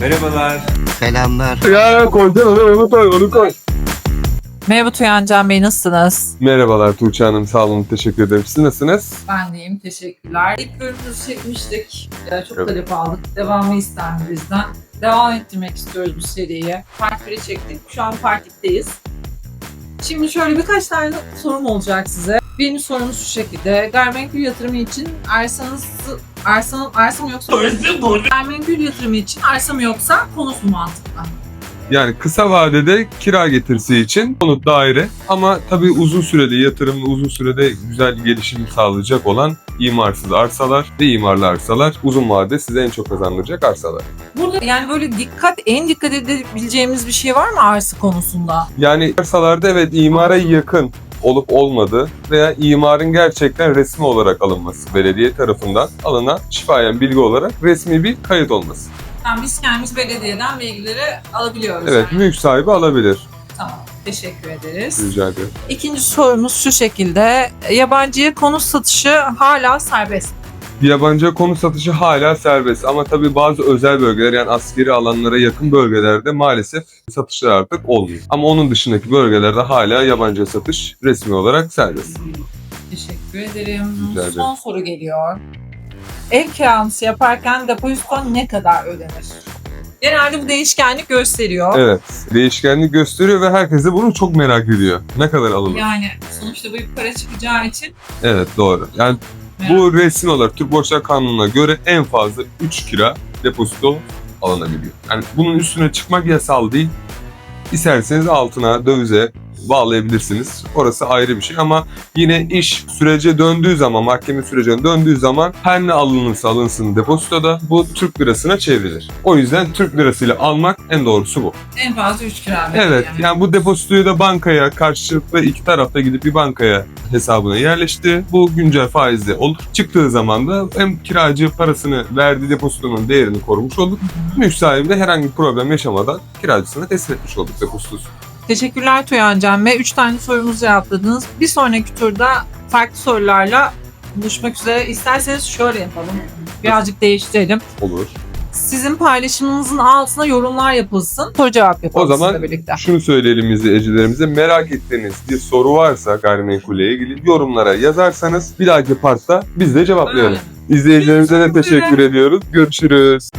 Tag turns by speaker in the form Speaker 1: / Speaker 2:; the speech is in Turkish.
Speaker 1: Merhabalar.
Speaker 2: Selamlar.
Speaker 3: Ya koyacaksın onu, onu koy, onu koy.
Speaker 4: Merhaba Tuyancan Bey nasılsınız?
Speaker 3: Merhabalar Tuğçe Hanım, sağ olun, teşekkür ederim. Siz nasılsınız?
Speaker 4: Ben deyim teşekkürler. İlk bölümümüzü çekmiştik. Ee, Çok
Speaker 3: Evet.
Speaker 4: talep aldık. Devamı istendi bizden. Devam ettirmek istiyoruz bu seriyi. Part 1'i çektik. Şu an Part 2'deyiz. Şimdi şöyle birkaç tane sorum olacak size. Birinci sorumuz şu şekilde. Gayrimenkul yatırımı için arsanız arsa, arsa mı yoksa gayrimenkul yatırımı için arsa mı yoksa konut mu mantıklı?
Speaker 3: Yani kısa vadede kira getirisi için konut daire ama tabii uzun sürede yatırım ve uzun sürede güzel gelişim sağlayacak olan imarsız arsalar ve imarlı arsalar uzun vadede size en çok kazandıracak arsalar.
Speaker 4: Burada yani böyle dikkat, en dikkat edebileceğimiz bir şey var mı arsa konusunda?
Speaker 3: Yani arsalarda evet imara yakın olup olmadığı veya imarın gerçekten resmi olarak alınması belediye tarafından alınan şifayen bilgi olarak resmi bir kayıt olması.
Speaker 4: Yani biz kendimiz belediyeden bilgileri alabiliyoruz.
Speaker 3: Evet
Speaker 4: yani.
Speaker 3: mülk sahibi alabilir.
Speaker 4: Tamam. Teşekkür ederiz.
Speaker 3: Rica ederim.
Speaker 4: İkinci sorumuz şu şekilde. Yabancıya konut satışı hala serbest.
Speaker 3: Yabancı konu satışı hala serbest ama tabii bazı özel bölgeler yani askeri alanlara yakın bölgelerde maalesef satışlar artık olmuyor. Ama onun dışındaki bölgelerde hala yabancı satış resmi olarak serbest.
Speaker 4: Teşekkür ederim.
Speaker 3: Rica ederim.
Speaker 4: Son soru geliyor. Ev kiralaması yaparken depozito ne kadar ödenir? Genelde bu değişkenlik gösteriyor.
Speaker 3: Evet, değişkenlik gösteriyor ve herkes de bunu çok merak ediyor. Ne kadar alınır?
Speaker 4: Yani sonuçta bu bir para çıkacağı için
Speaker 3: Evet, doğru. Yani bu resmi olarak Türk Borçlar Kanunu'na göre en fazla 3 kira depozito alınabiliyor. Yani bunun üstüne çıkmak yasal değil. İsterseniz altına, dövize bağlayabilirsiniz. Orası ayrı bir şey ama yine iş sürece döndüğü zaman, mahkeme sürecine döndüğü zaman her ne alınırsa alınsın depozitoda bu Türk lirasına çevrilir. O yüzden Türk lirasıyla almak en doğrusu bu.
Speaker 4: en fazla 3 kira
Speaker 3: Evet
Speaker 4: yani.
Speaker 3: yani bu depozitoyu da bankaya karşılıklı iki tarafta gidip bir bankaya hesabına yerleşti. Bu güncel faizde olur. Çıktığı zaman da hem kiracı parasını verdiği depozitonun değerini korumuş olduk. Mülk sahibi de herhangi bir problem yaşamadan kiracısına teslim etmiş olduk depozitosu.
Speaker 4: Teşekkürler Tuyancan Bey. Üç tane sorumuzu cevapladınız. Bir sonraki turda farklı sorularla buluşmak üzere. İsterseniz şöyle yapalım. Birazcık değiştirelim.
Speaker 3: Olur.
Speaker 4: Sizin paylaşımınızın altına yorumlar yapılsın. Soru cevap yapalım
Speaker 3: O zaman
Speaker 4: birlikte.
Speaker 3: Şunu söyleyelim izleyicilerimize merak ettiğiniz bir soru varsa gayrimenkulle ilgili yorumlara yazarsanız bir dahaki partta biz de cevaplayalım.
Speaker 4: Öyle.
Speaker 3: İzleyicilerimize de
Speaker 4: Görüşmek üzere.
Speaker 3: teşekkür ediyoruz. Görüşürüz.